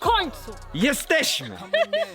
końcu! Jesteśmy!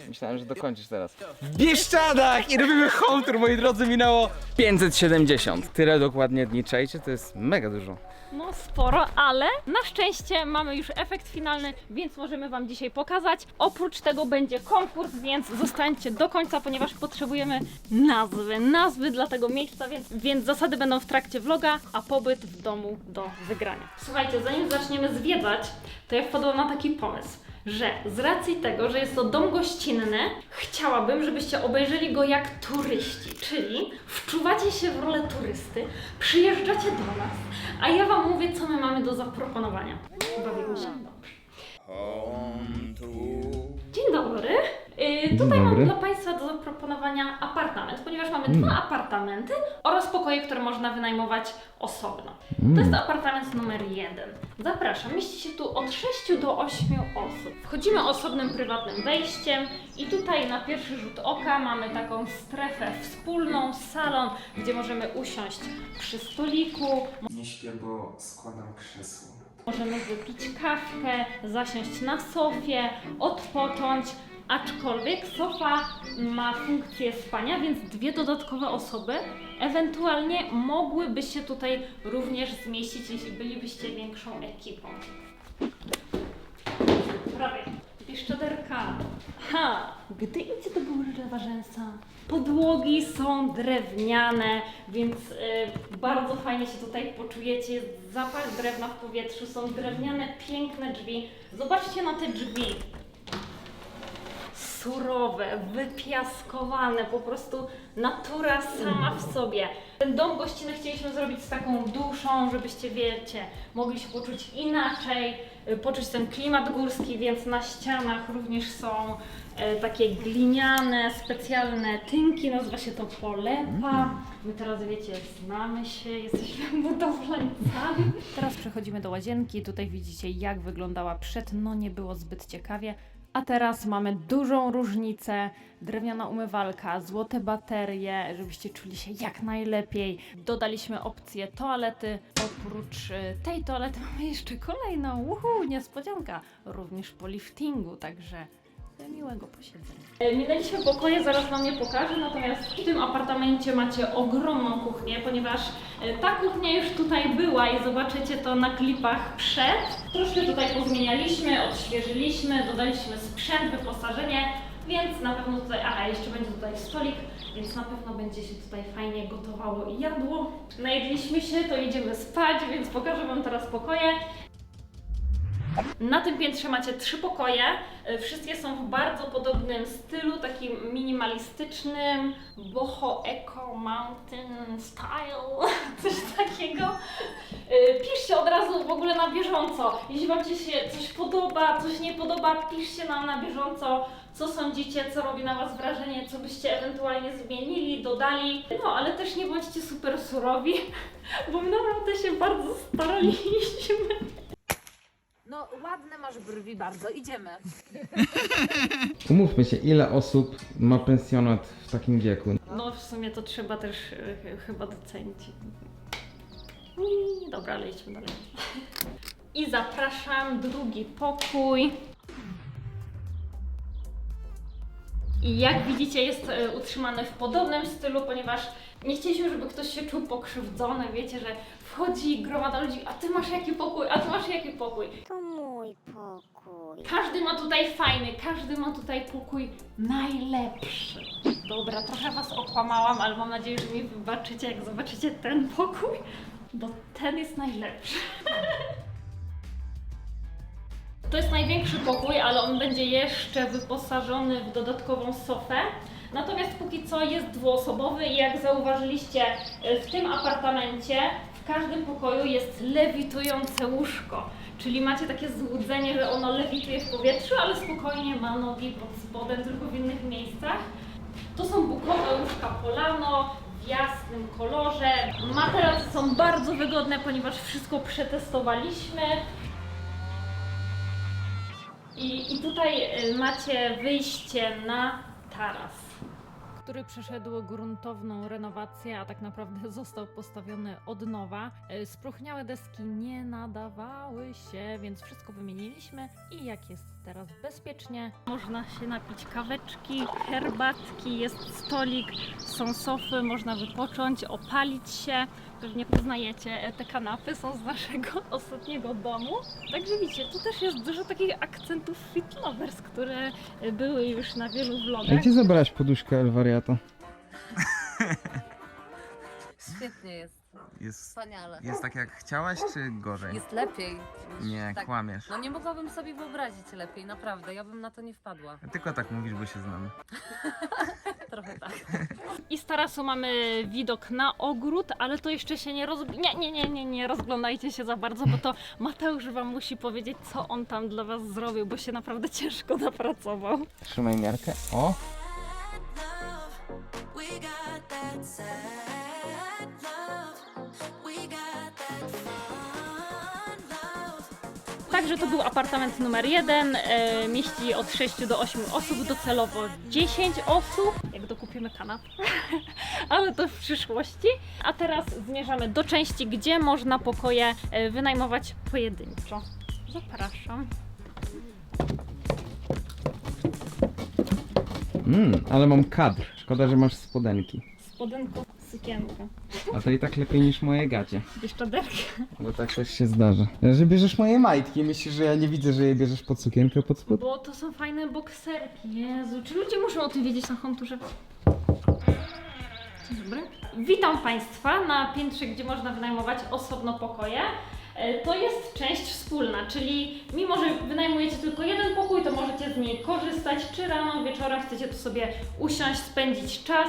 Myślałem, że dokończysz teraz. W Bieszczadach! I robimy home tour, moi drodzy, minęło 570. Tyle dokładnie dni, czajcie? To jest mega dużo. No sporo, ale na szczęście mamy już efekt finalny, więc możemy Wam dzisiaj pokazać. Oprócz tego będzie konkurs, więc zostańcie do końca, ponieważ potrzebujemy nazwy, nazwy dla tego miejsca, więc, więc zasady będą w trakcie vloga, a pobyt w domu do wygrania. Słuchajcie, zanim zaczniemy zwiedzać, to ja wpadłam na taki pomysł. Że z racji tego, że jest to dom gościnny, chciałabym, żebyście obejrzeli go jak turyści, czyli wczuwacie się w rolę turysty, przyjeżdżacie do nas, a ja Wam mówię, co my mamy do zaproponowania. Bawimy się dobrze. Dzień dobry. Yy, tutaj mam dla Państwa do zaproponowania apartament, ponieważ mamy dwa apartamenty oraz pokoje, które można wynajmować osobno. To jest apartament numer jeden. Zapraszam, mieści się tu od 6 do 8 osób. Wchodzimy osobnym, prywatnym wejściem i tutaj na pierwszy rzut oka mamy taką strefę wspólną, salon, gdzie możemy usiąść przy stoliku, Nie śpię, bo składam krzesło. Możemy wypić kawkę, zasiąść na sofie, odpocząć. Aczkolwiek sofa ma funkcję spania, więc dwie dodatkowe osoby ewentualnie mogłyby się tutaj również zmieścić, jeśli bylibyście większą ekipą. Prawie. Pieszczoderka. Ha! Gdy idzie do góry Rzęsa, podłogi są drewniane, więc y, bardzo fajnie się tutaj poczujecie. Jest zapach drewna w powietrzu, są drewniane, piękne drzwi. Zobaczcie na te drzwi. Surowe, wypiaskowane, po prostu natura sama w sobie. Ten dom gościnny chcieliśmy zrobić z taką duszą, żebyście wiecie, mogli się poczuć inaczej, y, poczuć ten klimat górski, więc na ścianach również są e, takie gliniane, specjalne tynki, nazywa się to polepa. My teraz wiecie, znamy się, jesteśmy budowlańcami. Teraz przechodzimy do łazienki, tutaj widzicie jak wyglądała przed, no nie było zbyt ciekawie. A teraz mamy dużą różnicę, drewniana umywalka, złote baterie, żebyście czuli się jak najlepiej. Dodaliśmy opcję toalety. Oprócz y, tej toalety mamy jeszcze kolejną, uhu, niespodzianka, również po liftingu, także miłego posiedzenia. Minęliśmy pokoje, zaraz Wam je pokażę, natomiast w tym apartamencie macie ogromną kuchnię, ponieważ e, ta kuchnia już tutaj była i zobaczycie to na klipach przed. Troszkę tutaj pozmienialiśmy, odświeżyliśmy, dodaliśmy sprzęt, wyposażenie, więc na pewno tutaj, aha, jeszcze będzie tutaj stolik, więc na pewno będzie się tutaj fajnie gotowało i jadło. Najedliśmy się, to idziemy spać, więc pokażę Wam teraz pokoje. Na tym piętrze macie trzy pokoje. Y, Wszystkie są w bardzo podobnym stylu, takim minimalistycznym, boho eco mountain style, coś takiego. Y, Piszcie od razu w ogóle na bieżąco. Jeśli Wam się coś podoba, coś nie podoba, piszcie nam na bieżąco, co sądzicie, co robi na Was wrażenie, co byście ewentualnie zmienili, dodali. No, ale też nie bądźcie super surowi, bo my naprawdę się bardzo staraliśmy. Ładne masz brwi bardzo, idziemy. Umówmy się, ile osób ma pensjonat w takim wieku? No w sumie to trzeba też e, ch- chyba docenić. I, dobra, ale idźmy dalej. I zapraszam, drugi pokój. I jak widzicie jest e, utrzymany w podobnym stylu, ponieważ nie chcieliśmy, żeby ktoś się czuł pokrzywdzony. Wiecie, że wchodzi gromada ludzi, a ty masz jaki pokój, a ty masz jaki pokój. To mój pokój. Każdy ma tutaj fajny, każdy ma tutaj pokój najlepszy. Dobra, trochę was okłamałam, ale mam nadzieję, że mi wybaczycie, jak zobaczycie ten pokój, bo ten jest najlepszy. To jest największy pokój, ale on będzie jeszcze wyposażony w dodatkową sofę. Natomiast póki co jest dwuosobowy i jak zauważyliście e, w tym apartamencie, w każdym pokoju jest lewitujące łóżko. Czyli macie takie złudzenie, że ono lewituje w powietrzu, ale spokojnie ma nogi pod spodem, tylko w innych miejscach. To są bukowe łóżka Polano w jasnym kolorze. Materace są bardzo wygodne, ponieważ wszystko przetestowaliśmy. I, I tutaj y, macie wyjście na taras. Który przeszedł gruntowną renowację, a tak naprawdę został postawiony od nowa. Y, Spróchniałe deski nie nadawały się, więc wszystko wymieniliśmy i jak jest teraz bezpiecznie. Można się napić kaweczki, herbatki, jest stolik, są sofy, można wypocząć, opalić się. Pewnie poznajecie, e, te kanapy są z naszego ostatniego domu. Także widzicie, tu też jest dużo takich akcentów fit lovers, które e, były już na wielu vlogach. Gdzie zabrać poduszkę Elwariata? Świetnie jest, Jest, wspaniale. jest tak jak chciałaś, czy gorzej? Jest lepiej. Nie, tak. kłamiesz. No nie mogłabym sobie wyobrazić lepiej, naprawdę. Ja bym na to nie wpadła. Tylko tak mówisz, bo się znamy. Trochę tak. I z tarasu mamy widok na ogród, ale to jeszcze się nie roz... Nie, nie, nie, nie, nie rozglądajcie się za bardzo, bo to Mateusz Wam musi powiedzieć, co on tam dla Was zrobił, bo się naprawdę ciężko napracował. Trzymaj miarkę. O! We got that sad Także to był apartament numer jeden, e, mieści od 6 do 8 osób, docelowo 10 osób, jak dokupimy kanap, ale to w przyszłości. A teraz zmierzamy do części, gdzie można pokoje e, wynajmować pojedynczo. Zapraszam. Mmm, ale mam kadr. Szkoda, że masz spodenki. Spodenko, sukienka. A to i tak lepiej niż moje gacie. Bieszczaderkę. Bo tak też się zdarza. Że bierzesz moje majtki. Myślisz, że ja nie widzę, że je bierzesz pod sukienkę, pod spód? Bo to są fajne bokserki. Jezu, czy ludzie muszą o tym wiedzieć na konturze? Dzień dobry. Witam Państwa na piętrze, gdzie można wynajmować osobno pokoje. E, To jest część wspólna, czyli mimo, że wynajmujecie tylko jeden pokój, to możecie z niej korzystać, czy rano, wieczorem chcecie tu sobie usiąść, spędzić czas.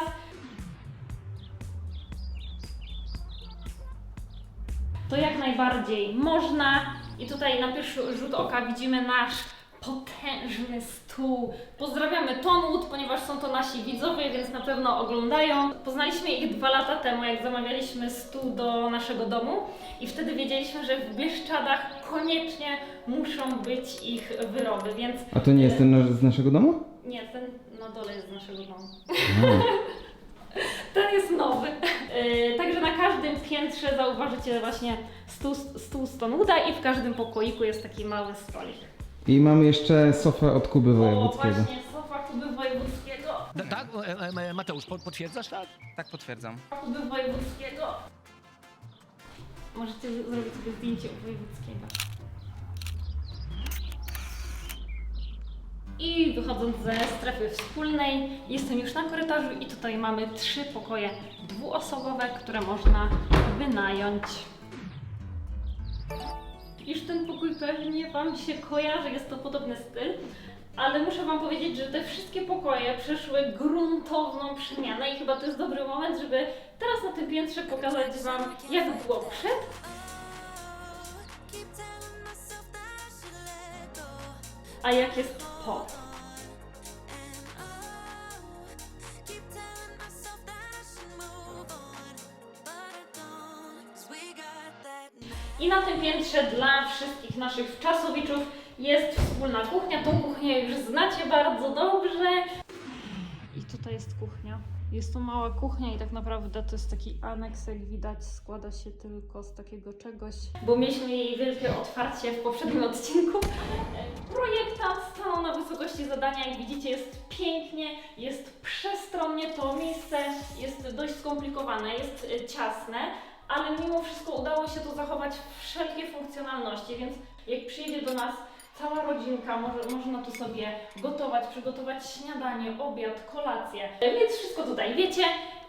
To jak najbardziej można. I tutaj na pierwszy rzut oka widzimy nasz potężny stół. Pozdrawiamy Tonwood, ponieważ są to nasi widzowie, więc na pewno oglądają. Poznaliśmy ich dwa lata temu, jak zamawialiśmy stół do naszego domu i wtedy wiedzieliśmy, że w Bieszczadach koniecznie muszą być ich wyroby, więc A to nie jest ten z naszego domu? nie, ten na dole jest z naszego domu. Ten jest nowy. Yy, także na każdym piętrze zauważycie właśnie stół, stół Stonewooda i w każdym pokoiku jest taki mały stolik. I mamy jeszcze sofę od Kuby O, Wojewódzkiego. właśnie, sofa Kuby Wojewódzkiego. No, tak, e, e, Mateusz, po- potwierdzasz tak? Tak potwierdzam. Kuby Wojewódzkiego. Możecie z- zrobić sobie zdjęcie u Wojewódzkiego. I wychodząc ze strefy wspólnej, jestem już na korytarzu i tutaj mamy trzy pokoje dwuosobowe, które można wynająć. Już ten pokój pewnie Wam się kojarzy, jest to podobny styl, ale muszę Wam powiedzieć, że te wszystkie pokoje przeszły gruntowną przemianę i chyba to jest dobry moment, żeby teraz na tym piętrze pokazać Wam, jak było przed, a jak jest I na tym piętrze dla wszystkich naszych wczasowiczów jest wspólna kuchnia. Tą kuchnię już znacie bardzo dobrze. I tutaj jest kuchnia. Jest to mała kuchnia i tak naprawdę to jest taki aneks, jak widać, składa się tylko z takiego czegoś. Bo mieliśmy jej wielkie otwarcie w poprzednim odcinku. Projektant stanął na wysokości zadania, jak widzicie jest pięknie, jest przestronnie, to miejsce jest dość skomplikowane, jest e, ciasne, ale mimo wszystko udało się tu zachować wszelkie funkcjonalności, więc jak przyjedzie do nas cała rodzinka, może, można tu sobie gotować, przygotować śniadanie, obiad, kolację, więc wszystko tutaj wiecie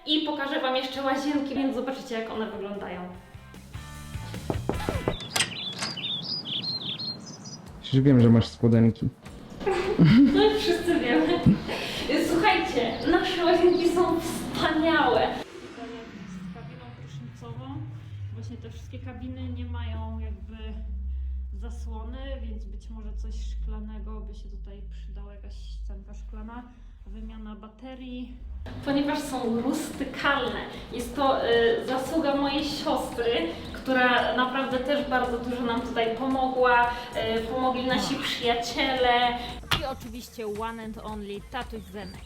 i pokażę Wam jeszcze łazienki, więc zobaczycie jak one wyglądają. Przecież wiem, że masz spodenki. No i wszyscy wiemy. Słuchajcie, nasze łazienki są wspaniałe. Tutaj z kabiną prysznicową. Właśnie te wszystkie kabiny nie mają jakby zasłony, więc być może coś szklanego by się tutaj przydało, jakaś ścianka szklana, wymiana baterii. Ponieważ są rustykalne, jest to y, zasługa mojej siostry, która naprawdę też bardzo dużo nam tutaj pomogła, y, pomogli nasi przyjaciele, i oczywiście one and only tatuś Zenek.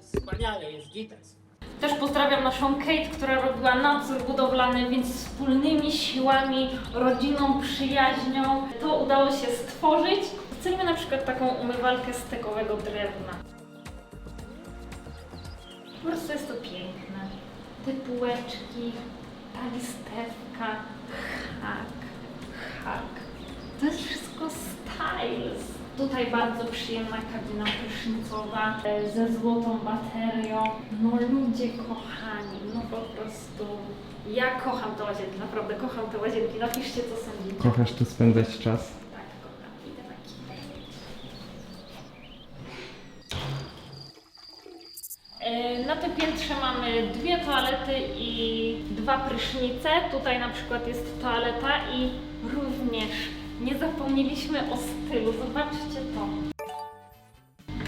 Wspaniale, jest gites. Też pozdrawiam naszą Kate, która robiła nadzór budowlany, więc wspólnymi siłami, rodziną, przyjaźnią to udało się stworzyć. Chcemy na przykład taką umywalkę z tegowego drewna. Po prostu jest to piękne. Te półeczki, ta listewka, hak, hak. To jest wszystko styles. Tutaj bardzo przyjemna kabina prysznicowa e, ze złotą baterią. No ludzie kochani, no po prostu ja kocham te łazienki, naprawdę kocham te łazienki. Napiszcie co sądzicie. Kochasz tu spędzać czas? Tak, kocham. Idę na kibel. E, Na tym piętrze mamy dwie toalety i dwa prysznice. Tutaj na przykład jest toaleta i również nie zapomnieliśmy o stylu. Zobaczcie to.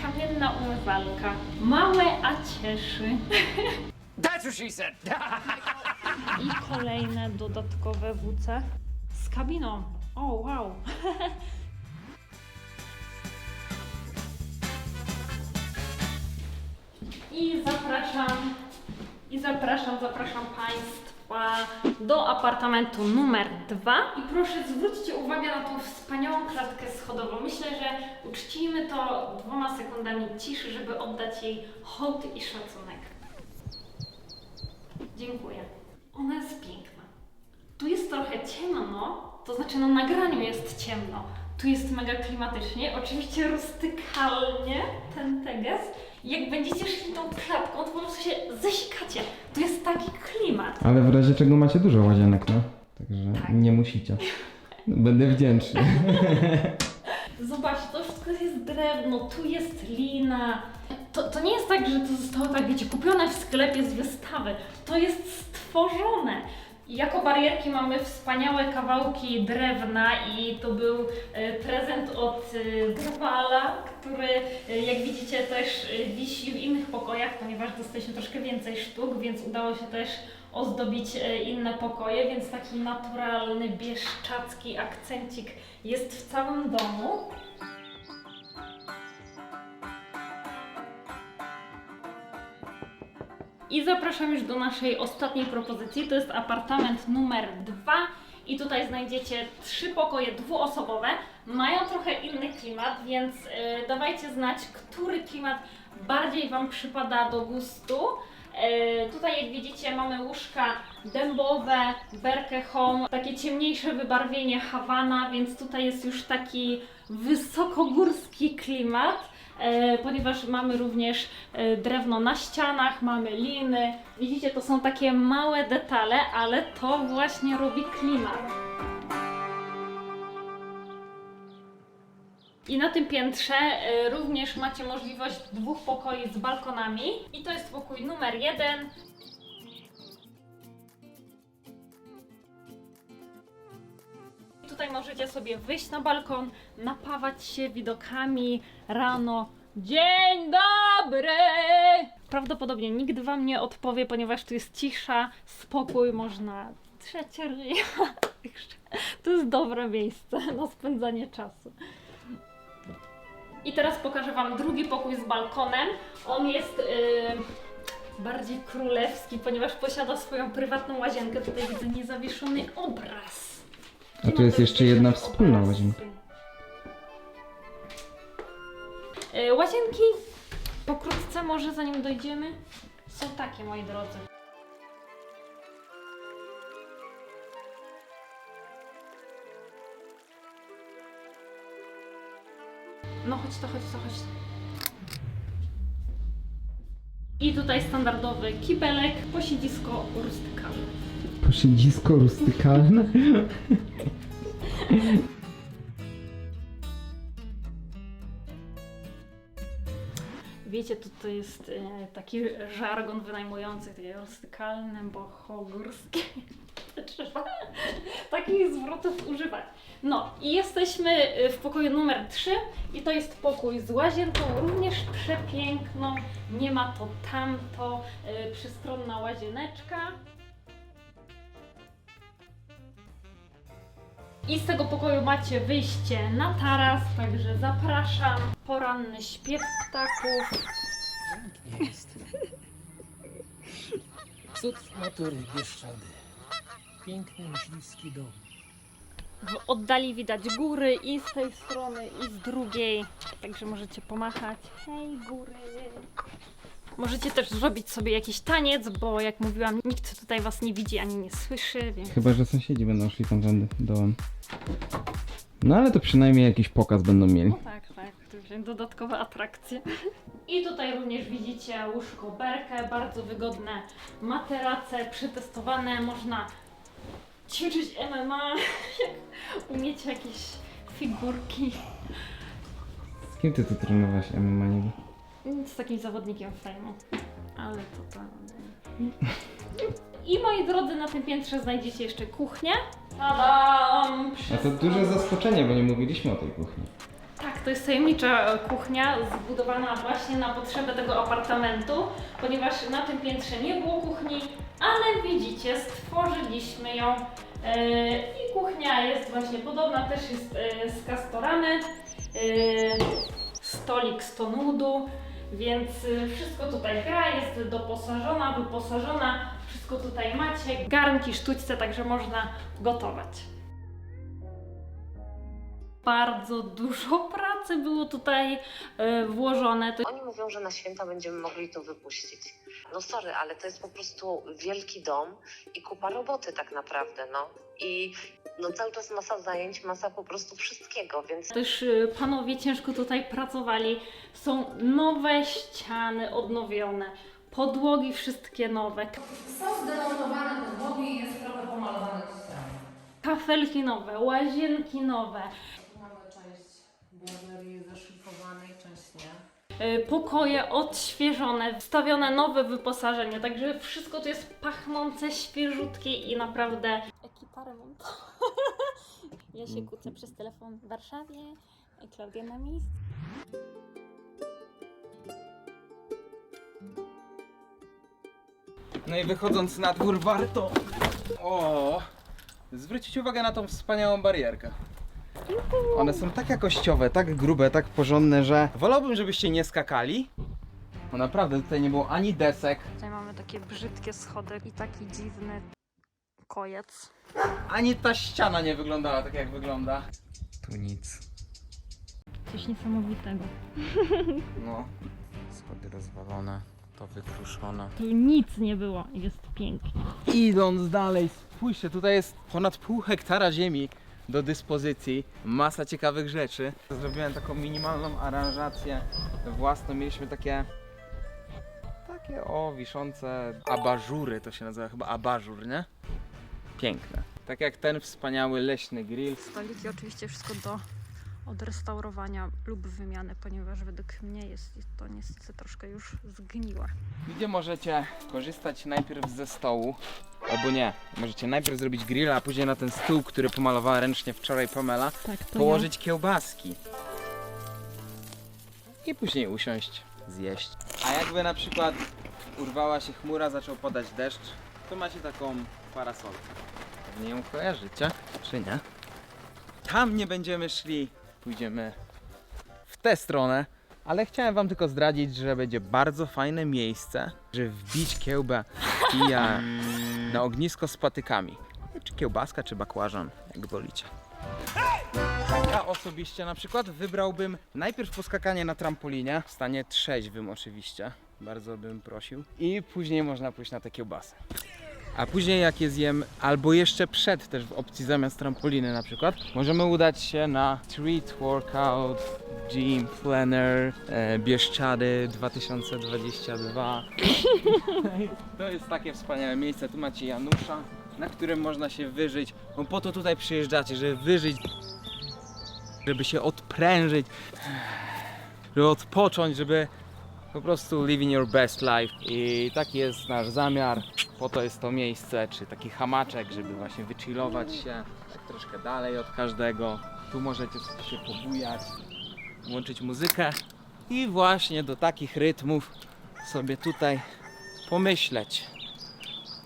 Kamienna umywalka. Małe, a cieszy. That's what she said. I kolejne dodatkowe WC z kabiną. O, wow. I zapraszam, i zapraszam, zapraszam Państwa do apartamentu numer dwa. I proszę zwróćcie uwagę na tą wspaniałą klatkę schodową. Myślę, że uczcijmy to dwoma sekundami ciszy, żeby oddać jej hołd i szacunek. Dziękuję. Ona jest piękna. Tu jest trochę ciemno, to znaczy na nagraniu jest ciemno. Tu jest mega klimatycznie, oczywiście rustykalnie ten teges. Jak będziecie szli tą klatką, to po prostu się zesikacie. Tu jest taki klimat. Ale w razie czego macie dużo łazienek, no. Także Tak. nie musicie. Będę wdzięczny. Zobaczcie, to wszystko jest drewno, tu jest lina. To, to nie jest tak, że to zostało tak, wiecie, kupione w sklepie z wystawy. To jest stworzone. Jako barierki mamy wspaniałe kawałki drewna i to był e, prezent od e, Drwala, który e, jak widzicie też e, wisi w innych pokojach, ponieważ dostaliśmy troszkę więcej sztuk, więc udało się też ozdobić e, inne pokoje, więc taki naturalny, bieszczacki akcencik jest w całym domu. I zapraszam już do naszej ostatniej propozycji. To jest apartament numer dwa. I tutaj znajdziecie trzy pokoje dwuosobowe. Mają trochę inny klimat, więc e, dawajcie znać, który klimat bardziej Wam przypada do gustu. E, tutaj jak widzicie mamy łóżka dębowe, Berke Home, takie ciemniejsze wybarwienie Hawana, więc tutaj jest już taki wysokogórski klimat ponieważ mamy również e, drewno na ścianach, mamy liny. Widzicie, to są takie małe detale, ale to właśnie robi klimat. I na tym piętrze e, również macie możliwość dwóch pokoi z balkonami. I to jest pokój numer jeden. Tutaj możecie sobie wyjść na balkon, napawać się widokami rano. Dzień dobry! Prawdopodobnie nikt Wam nie odpowie, ponieważ tu jest cisza, spokój, można trzecie ryja. To jest dobre miejsce na spędzanie czasu. I teraz pokażę Wam drugi pokój z balkonem. On jest yy, bardziej królewski, ponieważ posiada swoją prywatną łazienkę. Tutaj widzę niezawieszony obraz. A tu jest jeszcze jedna wspólna łazienka. E, Łazienki pokrótce może zanim dojdziemy są takie moi drodzy. No chodź to, chodź to, chodź to. I tutaj standardowy kibelek, posiedzisko rustykalne. Posiedzisko rustykalne. Wiecie, to, to jest e, taki żargon wynajmujący, takie rustykalne, bohogórskie. Trzeba takich zwrotów używać. No i jesteśmy e, w pokoju numer 3 i to jest pokój z łazienką, również przepiękną. Nie ma to tamto, e, przystronna łazieneczka. I z tego pokoju macie wyjście na taras, także zapraszam. Poranny śpiew ptaków. Jest. Cud natury Bieszczady. Piękny myśliwski dom. W oddali widać góry i z tej strony, i z drugiej. Także możecie pomachać. Hej, góry! Możecie też zrobić sobie jakiś taniec, bo jak mówiłam, nikt tutaj was nie widzi ani nie słyszy, więc Chyba, że sąsiedzi będą szli tamtędy dołem. No ale to przynajmniej jakiś pokaz będą mieli. No tak, tak, dodatkowe atrakcje. I tutaj również widzicie łóżko berkę, bardzo wygodne materace, przetestowane, można ćwiczyć MMA, jak umiecie jakieś figurki. Z kim ty tu trenowałaś MMA niby? Z takim zawodnikiem fejmu. Ale to tam... I moi drodzy, na tym piętrze znajdziecie jeszcze kuchnię. Tadam! A to duże zaskoczenie, bo nie mówiliśmy o tej kuchni. Tak, to jest tajemnicza e, kuchnia zbudowana właśnie na potrzeby tego apartamentu, ponieważ na tym piętrze nie było kuchni, ale widzicie, stworzyliśmy ją. E, I kuchnia jest właśnie podobna, też jest e, z kastoramy, e, stolik z tonudu, więc e, wszystko tutaj gra, jest doposażona, wyposażona, wszystko tutaj macie, garnki, sztućce, także można gotować bardzo dużo pracy było tutaj e, włożone. Oni mówią, że na święta będziemy mogli to wypuścić. No sorry, ale to jest po prostu wielki dom i kupa roboty tak naprawdę, no. I no cały czas masa zajęć, masa po prostu wszystkiego, więc też e, panowie ciężko tutaj pracowali. Są nowe ściany odnowione, podłogi wszystkie nowe, Są zdemontowane podłogi i jest trochę pomalowane do strony. kafelki nowe, łazienki nowe, Mamy część błazerii zaszlifowanej, część nie. e, pokoje odświeżone, wstawione nowe wyposażenie, także wszystko tu jest pachnące, świeżutkie i naprawdę ekipa remontu. Ja się kłócę przez telefon w Warszawie, Klaudia na miejscu. No i wychodząc na dwór warto... O! Zwrócić uwagę na tą wspaniałą barierkę. One są tak jakościowe, tak grube, tak porządne, że wolałbym, żebyście nie skakali. Bo naprawdę tutaj nie było ani desek, Tutaj mamy takie brzydkie schody i taki dziwny kojec. ani ta ściana nie wyglądała tak jak wygląda. Tu nic. Coś niesamowitego. No. Schody rozwalone, to wykruszone. Tu nic nie było jest pięknie. Idąc dalej, spójrzcie, tutaj jest ponad pół hektara ziemi do dyspozycji. Masa ciekawych rzeczy. Zrobiłem taką minimalną aranżację własną. Mieliśmy takie. Takie o, wiszące abażury, to się nazywa chyba abażur, nie? Piękne. Tak jak ten wspaniały leśny grill. Stoliki oczywiście wszystko do odrestaurowania lub wymiany, ponieważ według mnie jest to niestety troszkę już zgniłe. Gdzie możecie korzystać najpierw ze stołu, albo nie. Możecie najpierw zrobić grilla, a później na ten stół, który pomalowała ręcznie wczoraj Pamela, Tak, położyć kiełbaski. I później usiąść, zjeść. A jakby na przykład urwała się chmura, zaczął padać deszcz, to macie taką parasolkę. Pewnie ją kojarzycie, czy nie? Tam nie będziemy szli, pójdziemy w tę stronę. Ale chciałem wam tylko zdradzić, że będzie bardzo fajne miejsce, żeby wbić kiełbę kija na ognisko z patykami. Czy kiełbaska, czy bakłażan, jak wolicie. Ja osobiście na przykład wybrałbym najpierw poskakanie na trampolinie, w stanie trzeźwym oczywiście, bardzo bym prosił. I później można pójść na te kiełbasy. A później jak je zjem, albo jeszcze przed też w opcji zamiast trampoliny na przykład, możemy udać się na Street Workout Gym Planner e, Bieszczady 2022. to jest takie wspaniałe miejsce, tu macie Janusza, na którym można się wyżyć. No po to tutaj przyjeżdżacie, żeby wyżyć, żeby się odprężyć, żeby odpocząć, żeby po prostu living your best life. I taki jest nasz zamiar. Po to jest to miejsce, czy taki hamaczek, żeby właśnie wychillować się tak troszkę dalej od każdego. Tu możecie sobie się pobujać, włączyć muzykę i właśnie do takich rytmów sobie tutaj pomyśleć.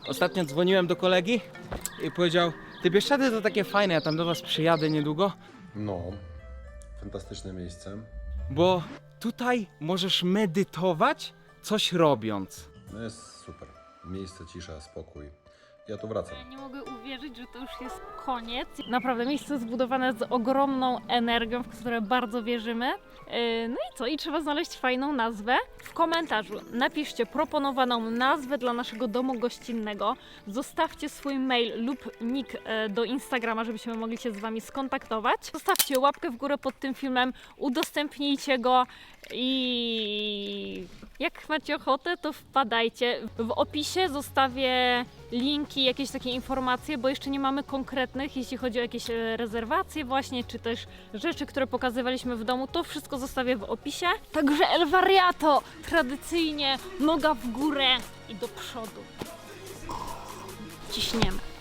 Ostatnio dzwoniłem do kolegi i powiedział, ty Bieszczady to takie fajne, ja tam do was przyjadę niedługo, No, fantastyczne miejsce. bo tutaj możesz medytować coś robiąc. No jest super. Miejsce, cisza, spokój. Ja tu wracam. Ja nie mogę uwierzyć, że to już jest koniec. Naprawdę, miejsce zbudowane z ogromną energią, w które bardzo wierzymy. Yy, No i co? I trzeba znaleźć fajną nazwę. W komentarzu napiszcie proponowaną nazwę dla naszego domu gościnnego. Zostawcie swój mail lub nick e, do Instagrama, żebyśmy mogli się z Wami skontaktować. Zostawcie łapkę w górę pod tym filmem, udostępnijcie go i jak macie ochotę, to wpadajcie. W opisie zostawię linki, jakieś takie informacje, bo jeszcze nie mamy konkretnych, jeśli chodzi o jakieś e, rezerwacje właśnie, czy też rzeczy, które pokazywaliśmy w domu, to wszystko zostawię w opisie. Także El Variato, tradycyjnie noga w górę i do przodu. Ciśniemy.